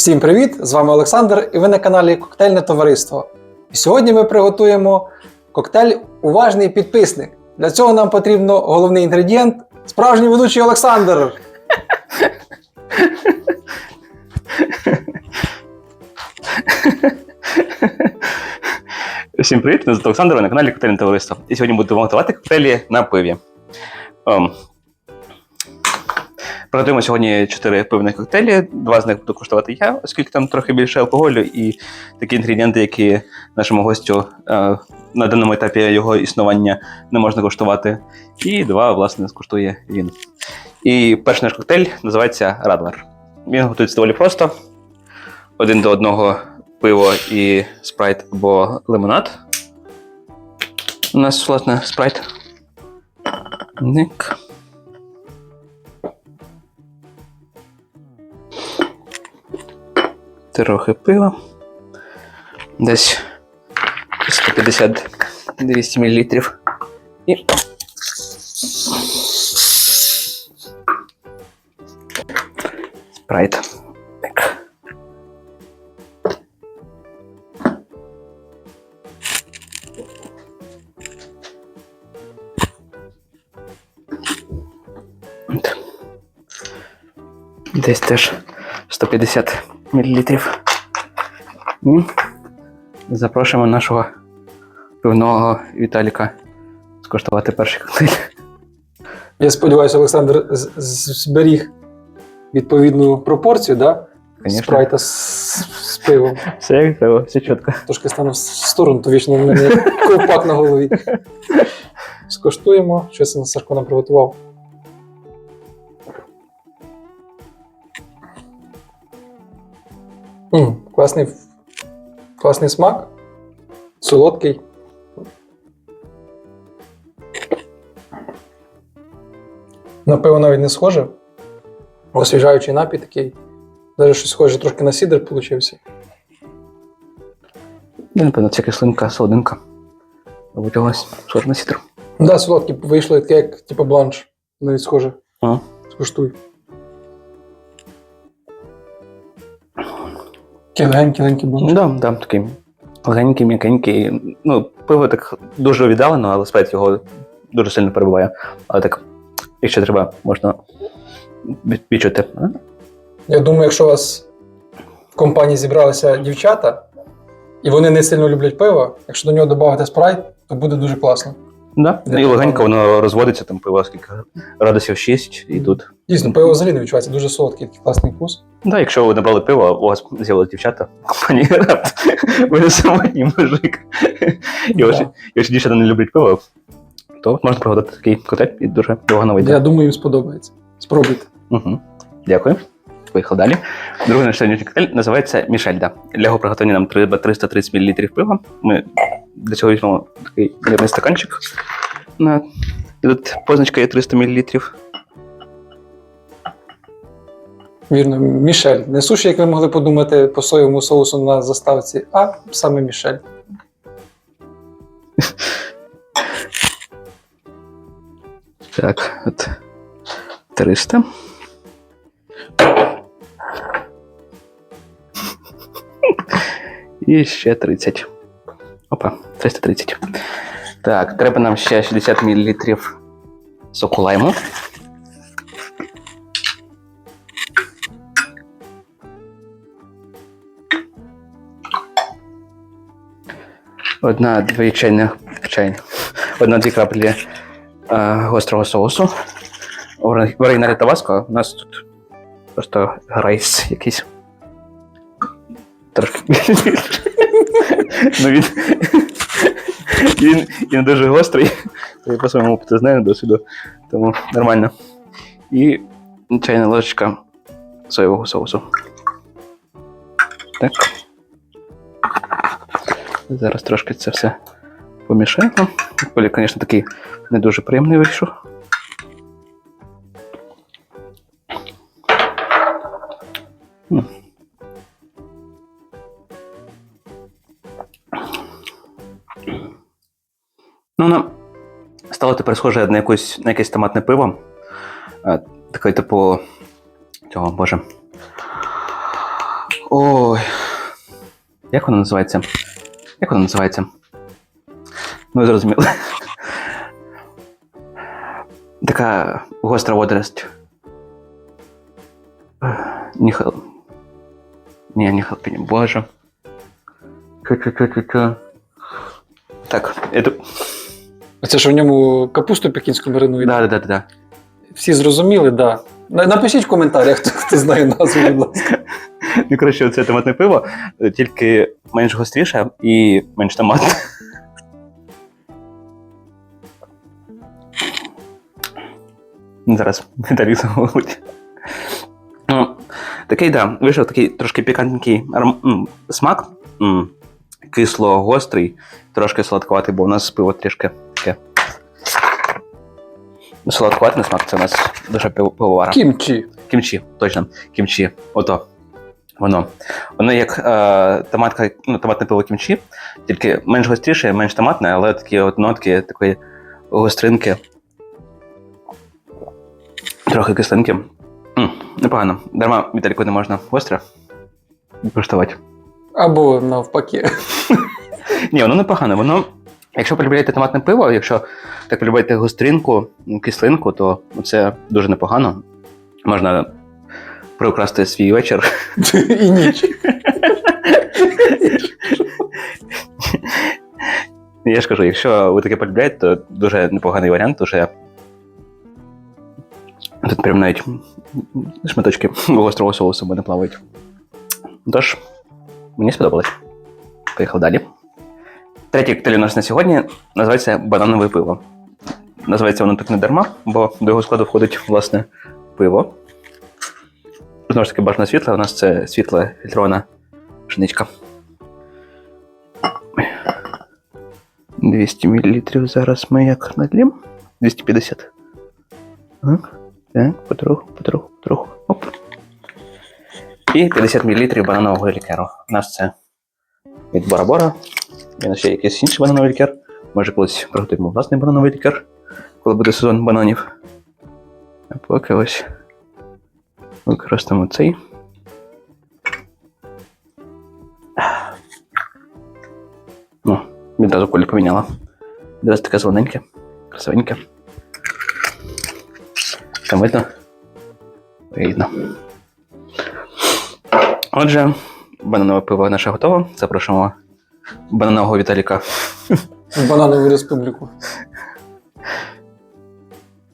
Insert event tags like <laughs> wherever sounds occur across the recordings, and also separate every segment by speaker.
Speaker 1: Всім привіт! З вами Олександр і ви на каналі Коктейльне Товариство. І сьогодні ми приготуємо коктейль Уважний підписник. Для цього нам потрібно головний інгредієнт справжній ведучий Олександр.
Speaker 2: Всім привіт! Мене звати Олександр, ви на каналі Коктейльне Товариство. І сьогодні будемо готувати коктейлі на пиві. Приготуємо сьогодні чотири пивних коктейлі. Два з них буду куштувати я, оскільки там трохи більше алкоголю, і такі інгредієнти, які нашому гостю е, на даному етапі його існування не можна куштувати. І два, власне, скуштує він. І перший наш коктейль називається Радлер. Він готується доволі просто. Один до одного пиво і спрайт або лимонад. У нас, власне, спрайт. Ник. Трохи пива. Десь 150-200 мл. І. Спрайт. Десь теж 150 мл. І запрошуємо нашого пивного Віталіка скуштувати перший коктейль.
Speaker 1: Я сподіваюся, Олександр зберіг відповідну пропорцію, да?
Speaker 2: Конечно.
Speaker 1: спрайта з, з пивом.
Speaker 2: Все як треба, все чітко.
Speaker 1: Трошки стану в сторону, то вічно в мене ковпак на голові. Скоштуємо, що це Сашко нам приготував. М, класний, класний смак. Солодкий. На пиво навіть не схоже. Освіжаючий напій такий. Навіть щось схоже трошки на сідр получився.
Speaker 2: Ну, напевно, це кислинка, солодинка. Витяглась схоже на сітру.
Speaker 1: Ну Да, солодкі вийшло таке, як типу бланш. Навіть схоже.
Speaker 2: А.
Speaker 1: Скуштуй. Такий легенький, легенький бланш.
Speaker 2: Да, да, такий легенький, м'якенький. Ну, пиво так дуже віддалено, але спець його дуже сильно перебуває. Але так, якщо треба, можна відчути.
Speaker 1: Я думаю, якщо у вас в компанії зібралися дівчата, і вони не сильно люблять пиво, якщо до нього додати спрайт, то буде дуже класно.
Speaker 2: Да.
Speaker 1: Для
Speaker 2: І легенько воно розводиться, там пиво скільки градусів 6 і тут.
Speaker 1: Дійсно, пиво взагалі не відчувається, дуже солодкий, такий класний вкус.
Speaker 2: Да, якщо ви набрали пиво, а у вас з'явилися дівчата компанії рад, ви не самотній мужик. І ваші,
Speaker 1: Да.
Speaker 2: дівчата не люблять пиво, то можна приготувати такий коктейль і дуже довго вийде.
Speaker 1: Я думаю, їм сподобається. Спробуйте.
Speaker 2: Угу. Дякую. Поїхали далі. Другий наш сьогоднішній коктейль називається Мішельда. Для його приготування нам треба 330 мл пива. Ми для цього візьмемо такий мірний стаканчик. На... І тут позначка є 300 мл.
Speaker 1: Вірно, Мішель. Не суші, як ви могли подумати по соєвому соусу на заставці, а саме Мішель.
Speaker 2: Так, от 300. І ще 30. Опа, 330. Так, треба нам ще 60 мл соку лайму. Одна, дві чайних чайних. Одна-дві краплі е, гострого соусу. В ори- в у нас тут просто грейс якийсь. Трошки. ну він. він, дуже гострий. Я по своєму опиту знаю досвіду. Тому нормально. І чайна ложечка соєвого соусу. Так. Зараз трошки це все помішаємо. Колі, звісно, такий не дуже приємний вийшов. М. Ну, воно стало тепер схоже на, якусь, на якесь томатне пиво. Е, Таке, типу, цього, боже. Ой. Як воно називається? Як воно називається? Ну, зрозуміло. Така гостра водорость. Ніхал. Ні, ні халпіні. Боже. Чу-чу-чу-чу-чу. Так, это...
Speaker 1: Це ж в ньому капусту пекінську маринують.
Speaker 2: Да, да, да, да.
Speaker 1: Всі зрозуміли, да. Напишіть в коментарях, хто, хто знає назву, будь ласка.
Speaker 2: Ну, коротше, це томатне пиво, е, тільки менш гостріше і менш томатне. Зараз Віталій замовить. Ну, такий, да, вийшов такий трошки пікантненький аром- м, смак. Кисло-гострий, трошки сладкуватий, бо у нас пиво трішки таке. Сладкуватий смак, це у нас душа пив- пивовара.
Speaker 1: Кімчі.
Speaker 2: Кімчі, точно, кімчі. Ото. Воно. Воно як е, томатка, ну, томатне пиво кімчі, тільки менш гостріше, менш томатне, але такі от нотки такої гостринки. Трохи кислинки. М, непогано. Дарма Віталіку не можна гостре коштувати.
Speaker 1: Або навпаки. <laughs>
Speaker 2: Ні, воно непогано. Воно, якщо полюбляєте томатне пиво, якщо так полюбляєте гостринку, кислинку, то це дуже непогано. Можна приукрасти свій вечір.
Speaker 1: І ніч.
Speaker 2: Я ж кажу, якщо ви таке полюбляєте, то дуже непоганий варіант, уже тут прям навіть шматочки гострого соусу мене плавають. Тож, мені сподобалось. Поїхав далі. Третій коктейль у нас на сьогодні називається бананове пиво. Називається воно так не дарма, бо до його складу входить власне пиво. Знову ж таки, бажано світле, у нас це світла фільтрована пшеничка. 200 мл зараз ми як надлім. 250. Так, так, потроху, потроху, потроху. Оп. І 50 мл бананового лікеру. У нас це від Бора-Бора. Він ще якийсь інший банановий лікер. Може колись приготуємо власний банановий лікер, коли буде сезон бананів. А поки ось використаємо цей. Ну, відразу колір поміняла. Зараз таке зелененьке, красивеньке. Там видно? Видно. Отже, бананове пиво наше готово. Запрошуємо бананового Віталіка.
Speaker 1: Бананову республіку.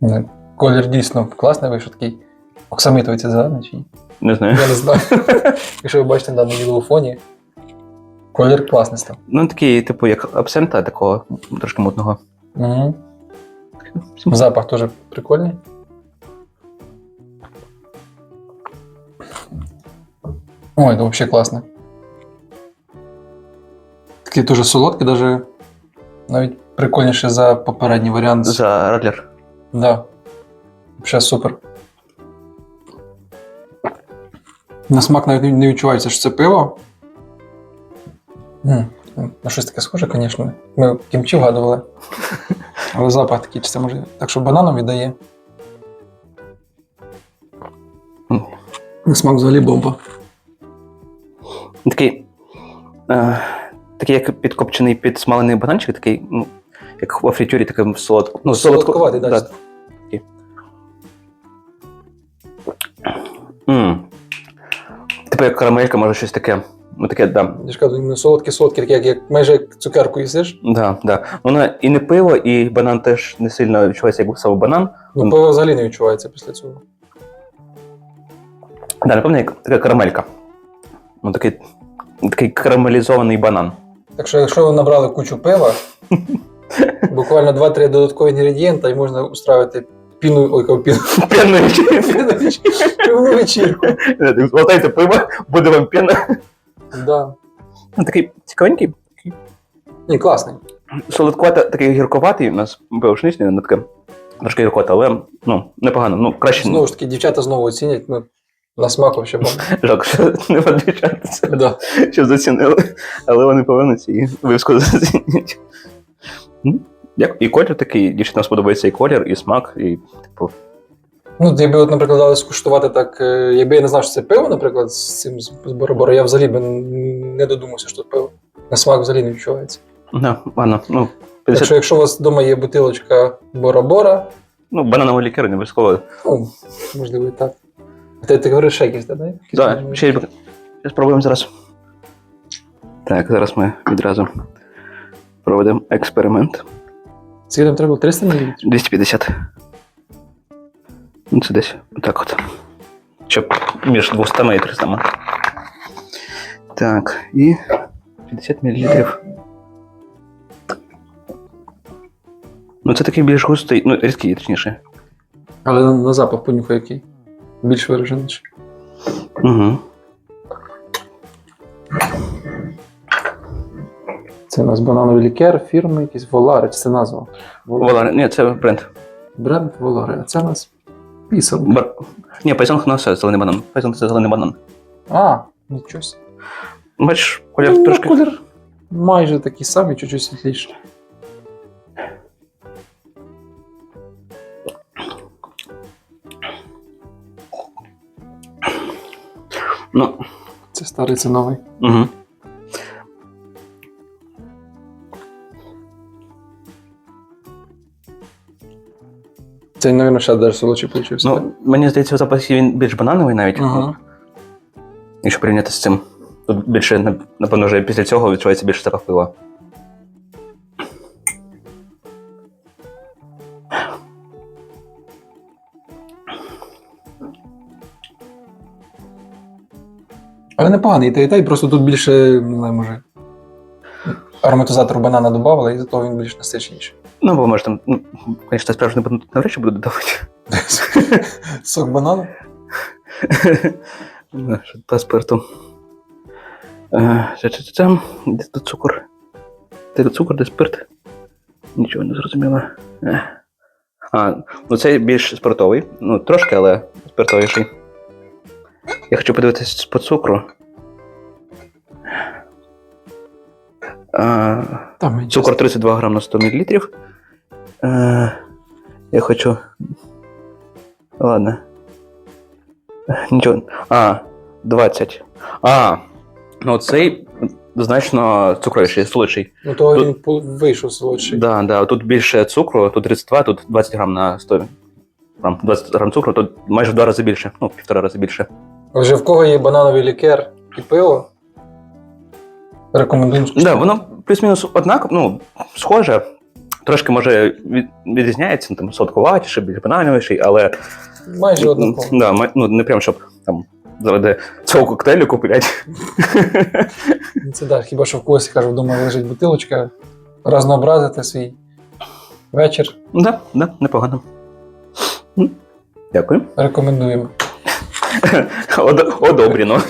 Speaker 1: Ну, Колір дійсно класний вийшов такий. Оксамитовий це зелений чи ні?
Speaker 2: Не знаю.
Speaker 1: Я не знаю. <laughs> Якщо ви бачите на білому фоні, колір класний став.
Speaker 2: Ну, такий, типу, як абсента, такого трошки мутного.
Speaker 1: Угу. Запах теж прикольний. Ой, это вообще класно. Такий дуже солодкий, даже навіть прикольніше за попередній варіант.
Speaker 2: За Радлер.
Speaker 1: Да. Вообще супер. На смак навіть не- відчувається, що це пиво. М, На щось таке схоже, звісно. Ми кімчі вгадували. <laughs> Але запах такий, чи це може. Так що бананом віддає.
Speaker 2: М.
Speaker 1: Смак взагалі бомба.
Speaker 2: Такий, е, такий як підкопчений підсмалений бананчик, такий, ну, як у фритюрі, такий солодко. Ну,
Speaker 1: Солодкуватий, да.
Speaker 2: Такий. М. Типу як карамелька, може щось таке. Ну таке, да.
Speaker 1: Я ж кажу, солодкі, такі, як, як майже як цукерку їсиш.
Speaker 2: Да, да. Воно і не пиво, і банан теж не сильно відчувається, як саме банан.
Speaker 1: Ну,
Speaker 2: Ну.
Speaker 1: пиво взагалі не відчувається після цього.
Speaker 2: Да, напевно, як така карамелька. Ну, такий, такий карамелізований банан.
Speaker 1: Так що, якщо ви набрали кучу пива, <laughs> буквально 2-3 додаткові інгредієнта і можна устраювати піну, ой, кажу, піну,
Speaker 2: П'яний.
Speaker 1: піну вечір- <laughs> пивну вечірку.
Speaker 2: Глотайте пиво, буде вам п'яна.
Speaker 1: Да.
Speaker 2: Ну, такий цікавенький,
Speaker 1: Ні, класний.
Speaker 2: солодкувато, такий гірковатий, у нас пивошничний, не таке трошки гіркота, але ну, непогано. Ну, краще
Speaker 1: Знову ж таки, дівчата знову оцінять. Ну, на смак вообще бомба. <laughs>
Speaker 2: жалко, що не відвічатися,
Speaker 1: Да.
Speaker 2: що зацінили. Але вони повернуться і обов'язково зацінять. Ну, і колір такий, дівчатам сподобається і колір, і смак, і типу.
Speaker 1: Ну, якби, от, наприклад, дали скуштувати так, е, якби я не знав, що це пиво, наприклад, з цим з Боробора, я взагалі би не додумався, що це пиво. На смак взагалі не відчувається.
Speaker 2: Да, ладно, ну,
Speaker 1: Так
Speaker 2: 50...
Speaker 1: що, якщо у вас вдома є бутилочка Бора-Бора,
Speaker 2: ну бананового лікеру не обов'язково.
Speaker 1: ну, можливо, і так. Ти, ти говориш ще якісь. Да?
Speaker 2: Да,
Speaker 1: можливо,
Speaker 2: ще й спробуємо зараз. Так, зараз ми відразу проведемо експеримент.
Speaker 1: Скільки там треба? 300 мл?
Speaker 2: 250. Ну, це десь отак от. Щоб між 200 і 300. Так, і 50 мл. Ну, це такий більш густий, ну, різкий, точніше.
Speaker 1: Але на, на запах понюхай який. Більш виражений.
Speaker 2: Угу.
Speaker 1: Це у нас банановий лікер, фірми якісь Волари, це назва.
Speaker 2: Валар, ні, це бренд.
Speaker 1: Бренд Волари, а це у нас пісок.
Speaker 2: Бар... Ні, пайзонг у нас все, зелений банан. Пайзонг це зелений банан.
Speaker 1: А, нічого.
Speaker 2: Бачиш, колір
Speaker 1: Ну,
Speaker 2: трошки.
Speaker 1: колір майже такий самий, чуть-чуть світліший. Старий, це новий.
Speaker 2: угу.
Speaker 1: Це, мабуть, ще даже солодший получився.
Speaker 2: Ну, мені здається, у запасі він більш банановий навіть.
Speaker 1: Ага.
Speaker 2: Якщо порівняти з цим. Тут більше, нап- напевно, вже після цього відчувається більше запах пива.
Speaker 1: Але непоганий, і те, і і просто тут більше, не знаю, може. Ароматизатор банана додавали, і зато він більш насичніший.
Speaker 2: Ну, бо може там, ну, звісно, справжній банан навряд чи буду додавати. <laughs>
Speaker 1: Сок банану? <laughs>
Speaker 2: Ну, спирту. Е. Де тут цукор? Де тут цукор, де спирт? Нічого не зрозуміло. Е. А, ну цей більш спиртовий. Ну, трошки, але спиртовіший. Я хочу подивитись по цукру. А,
Speaker 1: Там
Speaker 2: Цукор 32 грам на 100 мл. Е, я хочу. Ладно. Нічого. А, 20. А, ну цей значно цукровіший, солодший.
Speaker 1: Ну, то
Speaker 2: Тут-
Speaker 1: він вийшов солодший.
Speaker 2: Да, да, тут більше цукру, тут 32, тут 20 грам на 100 грам. 20 грам цукру, тут майже в два рази більше. Ну, півтора рази більше.
Speaker 1: Вже в кого є банановий лікер і пиво? Рекомендуємо
Speaker 2: Да, воно плюс-мінус однаково, ну, схоже. Трошки може від, відрізняється, ну, там солодкуватіше, більш банановіший, але
Speaker 1: Майже однаково.
Speaker 2: Да, ма- ну, не прям щоб там заради цього коктейлю купляти.
Speaker 1: Це так, хіба що в когось каже, вдома лежить бутилочка, разнообразити свій вечір.
Speaker 2: да, да, непогано. М, Дякую.
Speaker 1: Рекомендуємо.
Speaker 2: Од- Одобрено.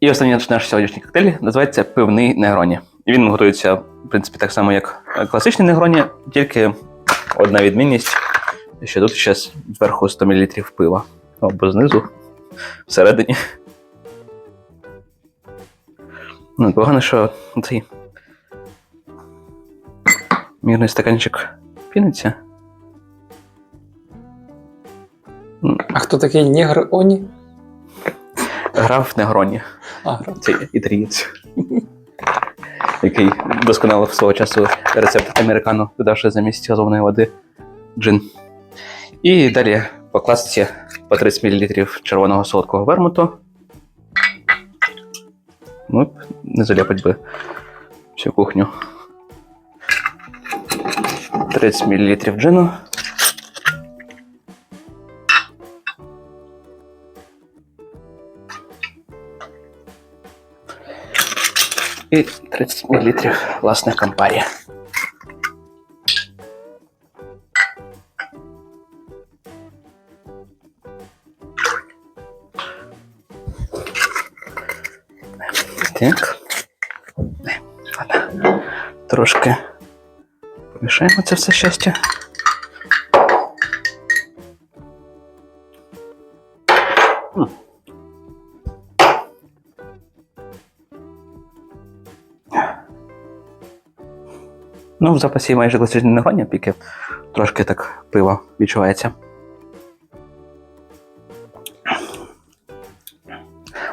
Speaker 2: І останній наш, сьогоднішній коктейль називається пивний негроні. Він готується, в принципі, так само, як класичний негроні, тільки одна відмінність, що тут ще зверху 100 мл пива. Або знизу, всередині. Ну, погано, що цей мірний стаканчик піниться.
Speaker 1: А хто такий Нігр Оні?
Speaker 2: Грав в негроні.
Speaker 1: А, гра.
Speaker 2: Цей італієць, який досконало свого часу рецепт американо, додавши замість газованої води джин. І далі по класиці по 30 мл червоного солодкого вермуту. Ну, не заляпать би всю кухню. 30 мл джину. І 30 мл власне кампарі. Так. Ладно. Трошки помішаємо це все щастя. М. Ну, в запасі майже класичне неграння, піки трошки так пиво відчувається.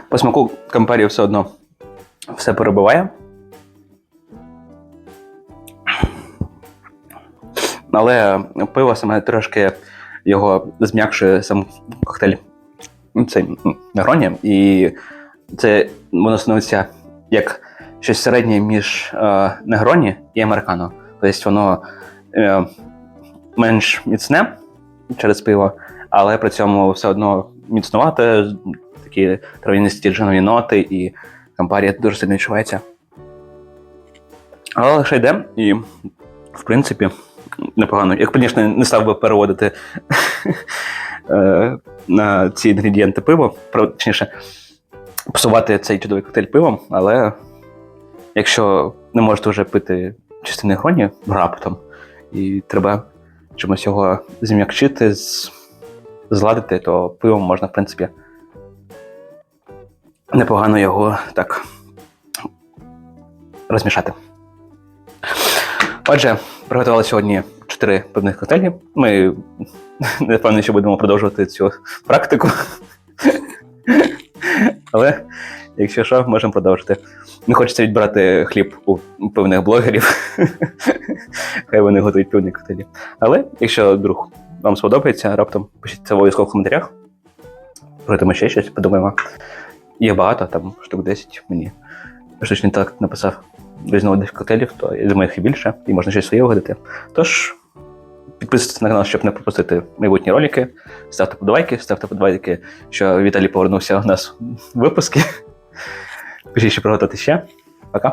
Speaker 2: По смаку кампарі все одно все перебиває. Але пиво саме трошки його зм'якшує сам коктейль. Цей м, негроні. І це воно становиться як щось середнє між е, негроні і американо. Тобто воно е, менш міцне через пиво, але при цьому все одно міцнувате, такі трав'янисті джинові ноти, і кампарія дуже сильно відчувається. Але лише йде, і в принципі непогано. Я, звісно, не став би переводити е, на ці інгредієнти пиво, точніше, псувати цей чудовий коктейль пивом, але якщо не можете вже пити частини гроні раптом, і треба чимось його зм'якчити, зладити, то пивом можна, в принципі, непогано його так розмішати. Отже, приготували сьогодні чотири пивних коктейлі. Ми <laughs> не впевнені, що будемо продовжувати цю практику. <laughs> Але якщо що, можемо продовжити. Не хочеться відбирати хліб у певних блогерів. <laughs> Хай вони готують пивні коктейлі. Але якщо вдруг вам сподобається, раптом пишіть це обов'язково в коментарях. Приготуємо ще щось, подумаємо. Є багато, там штук 10 мені. Штучний так написав різновидних коктейлів, то я думаю, їх і більше, і можна щось своє вигадати. Тож підписуйтесь на канал, щоб не пропустити майбутні ролики. Ставте подобайки, ставте подобайки, що Віталій повернувся у нас в випуски. Пишіть, що приготувати ще. Пока.